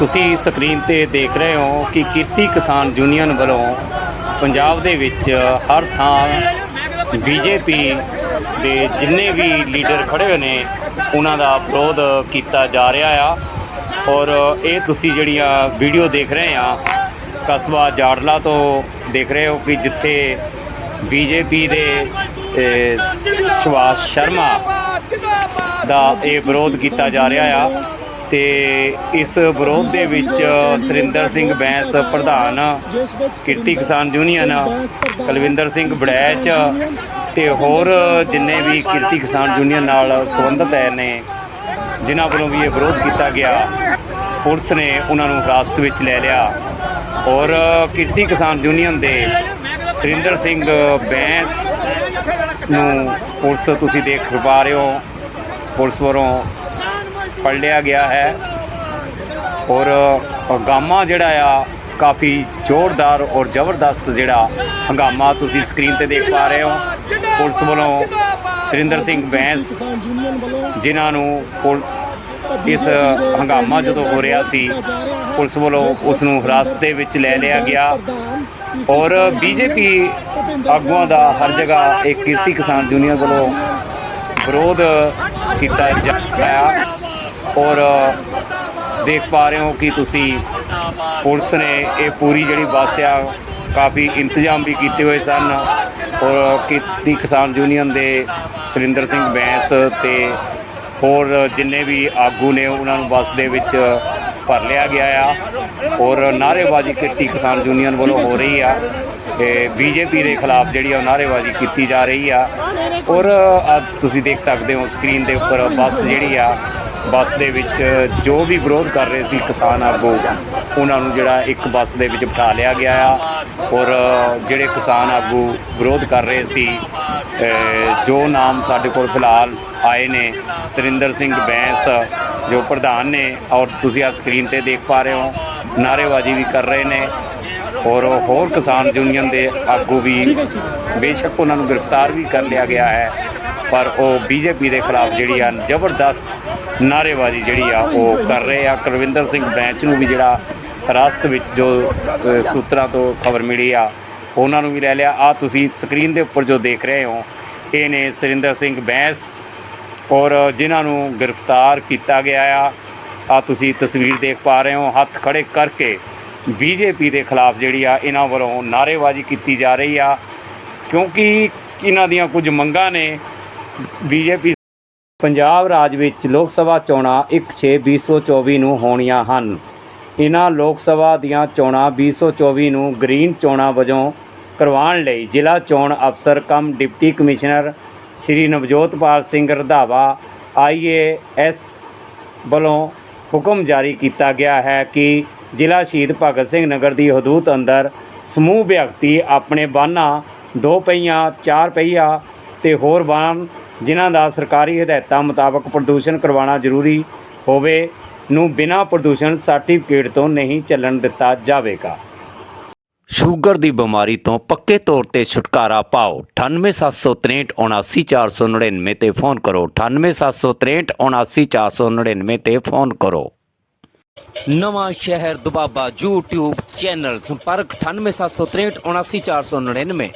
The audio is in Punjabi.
ਤੁਸੀਂ ਸਕਰੀਨ ਤੇ ਦੇਖ ਰਹੇ ਹੋ ਕਿ ਕਿਰਤੀ ਕਿਸਾਨ ਯੂਨੀਅਨ ਵੱਲੋਂ ਪੰਜਾਬ ਦੇ ਵਿੱਚ ਹਰ ਥਾਂ ਬੀਜੇਪੀ ਦੇ ਜਿੰਨੇ ਵੀ ਲੀਡਰ ਖੜੇ ਹੋਏ ਨੇ ਉਹਨਾਂ ਦਾ ਵਿਰੋਧ ਕੀਤਾ ਜਾ ਰਿਹਾ ਆ। ਔਰ ਇਹ ਤੁਸੀਂ ਜਿਹੜੀਆਂ ਵੀਡੀਓ ਦੇਖ ਰਹੇ ਆ ਕਸਬਾ ਜਾੜਲਾ ਤੋਂ ਦੇਖ ਰਹੇ ਹੋ ਕਿ ਜਿੱਥੇ ਬੀਜੇਪੀ ਦੇ ਅਹ, ਸੁਭਾਸ਼ ਸ਼ਰਮਾ ਦਾ ਇਹ ਵਿਰੋਧ ਕੀਤਾ ਜਾ ਰਿਹਾ ਆ। ਤੇ ਇਸ ਵਿਰੋਧ ਦੇ ਵਿੱਚ ਸੁਰਿੰਦਰ ਸਿੰਘ ਬੈਂਸ ਪ੍ਰਧਾਨ, ਕਿਰਤੀ ਕਿਸਾਨ ਯੂਨੀਅਨ, ਕੁਲਵਿੰਦਰ ਸਿੰਘ ਬੜੈਚ ਤੇ ਹੋਰ ਜਿੰਨੇ ਵੀ ਕਿਰਤੀ ਕਿਸਾਨ ਯੂਨੀਅਨ ਨਾਲ ਸੰਬੰਧਿਤ ਹੈ ਨੇ, ਜਿਨ੍ਹਾਂ ਵੱਲੋਂ ਵੀ ਇਹ ਵਿਰੋਧ ਕੀਤਾ ਗਿਆ, ਪੁਲਿਸ ਨੇ ਉਹਨਾਂ ਨੂੰ ਹਿਰਾਸਤ ਵਿੱਚ ਲੈ ਲਿਆ। ਔਰ ਕਿਰਤੀ ਕਿਸਾਨ ਯੂਨੀਅਨ ਦੇ ਸੁਰਿੰਦਰ ਸਿੰਘ ਬੈਂਸ ਨੂੰ ਪੁਲਿਸ ਤੁਸੀਂ ਦੇਖ ਪਾ ਰਹੇ ਹੋ, ਪੁਲਿਸ ਵੱਲੋਂ ਫੜ ਲਿਆ ਗਿਆ ਹੈ। ਔਰ ਹੰਗਾਮਾ ਜਿਹੜਾ ਆ, ਕਾਫੀ ਜ਼ੋਰਦਾਰ ਔਰ ਜ਼ਬਰਦਸਤ ਜਿਹੜਾ ਹੰਗਾਮਾ ਤੁਸੀਂ ਸਕਰੀਨ ਤੇ ਦੇਖ ਪਾ ਰਹੇ ਹੋ। ਪੁਲਿਸ ਵੱਲੋਂ ਸੁਰਿੰਦਰ ਸਿੰਘ ਬੈਂਸ ਜਿਨ੍ਹਾਂ ਨੂੰ ਪੁਲ- ਇਸ ਹੰਗਾਮਾ ਜਦੋਂ ਹੋ ਰਿਹਾ ਸੀ, ਪੁਲਿਸ ਵੱਲੋਂ ਉਸ ਨੂੰ ਹਿਰਾਸਤ ਦੇ ਵਿੱਚ ਲੈ ਲਿਆ ਗਿਆ। ਔਰ ਬੀਜੇਪੀ ਆਗੂਆਂ ਦਾ ਹਰ ਜਗ੍ਹਾ ਇੱਕ ਕਿਰਤੀ ਕਿਸਾਨ ਯੂਨੀਅਨ ਵੱਲੋਂ ਵਿਰੋਧ ਕੀਤਾ ਜਾ ਰਿਹਾ। ਔਰ ਦੇਖ ਪਾ ਰਹੇ ਹੋ ਕਿ ਤੁਸੀਂ ਪੁਲਿਸ ਨੇ ਇਹ ਪੂਰੀ ਜਿਹੜੀ ਬੱਸ ਆ, ਕਾਫੀ ਇੰਤਜ਼ਾਮ ਵੀ ਕੀਤੇ ਹੋਏ ਸਨ। ਔਰ ਕਿਰਤੀ ਕਿਸਾਨ ਯੂਨੀਅਨ ਦੇ ਸੁਰਿੰਦਰ ਸਿੰਘ ਬੈਂਸ ਤੇ ਹੋਰ ਜਿੰਨੇ ਵੀ ਆਗੂ ਨੇ, ਉਹਨਾਂ ਨੂੰ ਬੱਸ ਦੇ ਵਿੱਚ ਭਰ ਲਿਆ ਗਿਆ ਆ। ਔਰ, ਨਾਅਰੇਬਾਜ਼ੀ ਕੀਤੀ ਕਿਸਾਨ ਯੂਨੀਅਨ ਵੱਲੋਂ ਹੋ ਰਹੀ ਆ। ਤੇ ਬੀਜੇਪੀ ਦੇ ਖਿਲਾਫ ਜਿਹੜੀ ਆ, ਉਹ ਨਾਅਰੇਬਾਜ਼ੀ ਕੀਤੀ ਜਾ ਰਹੀ ਆ। ਔਰ ਆ ਤੁਸੀਂ ਦੇਖ ਸਕਦੇ ਹੋ ਸਕਰੀਨ ਦੇ ਉੱਪਰ ਬੱਸ ਜਿਹੜੀ ਆ ਬੱਸ ਦੇ ਵਿੱਚ ਜੋ ਵੀ ਵਿਰੋਧ ਕਰ ਰਹੇ ਸੀ ਕਿਸਾਨ ਆਗੂ, ਉਹਨਾਂ ਨੂੰ ਜਿਹੜਾ ਇੱਕ ਬੱਸ ਦੇ ਵਿੱਚ ਬਿਠਾ ਲਿਆ ਗਿਆ ਆ। ਔਰ ਜਿਹੜੇ ਕਿਸਾਨ ਆਗੂ ਵਿਰੋਧ ਕਰ ਰਹੇ ਸੀ ਜੋ ਨਾਮ ਸਾਡੇ ਕੋਲ ਫਿਲਹਾਲ ਆਏ ਨੇ, ਸੁਰਿੰਦਰ ਸਿੰਘ ਬੈਂਸ, ਜੋ ਪ੍ਰਧਾਨ ਨੇ, ਔਰ ਤੁਸੀਂ ਆ ਸਕਰੀਨ ਤੇ ਦੇਖ ਪਾ ਰਹੇ ਹੋ, ਨਾਅਰੇਬਾਜ਼ੀ ਵੀ ਕਰ ਰਹੇ ਨੇ। ਔਰ ਹੋਰ ਕਿਸਾਨ ਯੂਨੀਅਨ ਦੇ ਆਗੂ ਵੀ ਬੇਸ਼ੱਕ ਉਹਨਾਂ ਨੂੰ ਗ੍ਰਿਫਤਾਰ ਵੀ ਕਰ ਲਿਆ ਗਿਆ ਹੈ। ਪਰ ਉਹ ਬੀਜੇਪੀ ਦੇ ਖਿਲਾਫ ਜਿਹੜੀ ਆ ਜ਼ਬਰਦਸਤ ਨਾਅਰੇਬਾਜ਼ੀ ਜਿਹੜੀ ਆ ਉਹ ਕਰ ਰਹੇ ਆ। ਕੁਲਵਿੰਦਰ ਸਿੰਘ ਬੈਂਚ ਨੂੰ ਵੀ ਜਿਹੜਾ ਹਿਰਾਸਤ ਵਿੱਚ ਜੋ ਸੂਤਰਾਂ ਤੋਂ ਖਬਰ ਮਿਲੀ ਆ, ਉਹਨਾਂ ਨੂੰ ਵੀ ਲੈ ਲਿਆ। ਆ ਤੁਸੀਂ ਸਕਰੀਨ ਦੇ ਉੱਪਰ ਜੋ ਦੇਖ ਰਹੇ ਹੋ, ਇਹ ਨੇ ਸੁਰਿੰਦਰ ਸਿੰਘ ਬੈਂਸ ਔਰ ਜਿਨ੍ਹਾਂ ਨੂੰ ਗ੍ਰਿਫਤਾਰ ਕੀਤਾ ਗਿਆ ਆ। ਆ ਤੁਸੀਂ ਤਸਵੀਰ ਦੇਖ ਪਾ ਰਹੇ ਹੋ, ਹੱਥ ਖੜੇ ਕਰਕੇ ਬੀਜੇਪੀ ਦੇ ਖਿਲਾਫ ਜਿਹੜੀ ਆ ਇਹਨਾਂ ਵੱਲੋਂ ਨਾਅਰੇਬਾਜ਼ੀ ਕੀਤੀ ਜਾ ਰਹੀ ਆ। ਕਿਉਂਕਿ ਇਹਨਾਂ ਦੀਆਂ ਕੁਝ ਮੰਗਾਂ ਨੇ ਬੀਜੇਪੀ ਪੰਜਾਬ ਰਾਜ ਵਿੱਚ ਲੋਕ ਸਭਾ ਚੋਣਾਂ 1/6/2024 ਨੂੰ ਹੋਣੀਆਂ ਹਨ। ਇਹਨਾਂ ਲੋਕ ਸਭਾ ਦੀਆਂ ਚੋਣਾਂ 2024 ਨੂੰ ਗ੍ਰੀਨ ਚੋਣਾਂ ਵਜੋਂ ਕਰਵਾਉਣ ਲਈ ਜ਼ਿਲ੍ਹਾ ਚੋਣ ਅਫਸਰ cum deputy commissioner Shri Navjotpal Singh Randhawa IAS ਵੱਲੋਂ ਹੁਕਮ ਜਾਰੀ ਕੀਤਾ ਗਿਆ ਹੈ ਕਿ ਜ਼ਿਲ੍ਹਾ ਸ਼ਹੀਦ ਭਗਤ ਸਿੰਘ ਨਗਰ ਦੀ ਹਦੂਦ ਅੰਦਰ ਸਮੂਹ ਵਿਅਕਤੀ ਆਪਣੇ ਵਾਹਨਾਂ ਦੋ ਪਹੀਆਂ, ਚਾਰ ਪਹੀਆ ਤੇ ਹੋਰ ਵਾਹਨ ਜਿਨ੍ਹਾਂ ਦਾ ਸਰਕਾਰੀ ਹਦਾਇਤਾਂ ਮੁਤਾਬਕ ਪ੍ਰਦੂਸ਼ਣ ਕਰਵਾਉਣਾ ਜ਼ਰੂਰੀ ਹੋਵੇ ਨੂੰ ਬਿਨਾਂ ਪ੍ਰਦੂਸ਼ਣ ਸਰਟੀਫਿਕੇਟ ਤੋਂ ਨਹੀਂ ਚੱਲਣ ਦਿੱਤਾ ਜਾਵੇਗਾ। ਸ਼ੂਗਰ ਦੀ ਬਿਮਾਰੀ ਤੋਂ ਪੱਕੇ ਤੌਰ ਤੇ ਛੁਟਕਾਰਾ ਪਾਓ। 9876379499 ਤੇ ਫੋਨ ਕਰੋ। 9876379499 ਤੇ ਫੋਨ ਕਰੋ। ਨਵਾਂ ਸ਼ਹਿਰ ਦੁਬਾਬਾ YouTube ਚੈਨਲ ਸੰਪਰਕ 9876379499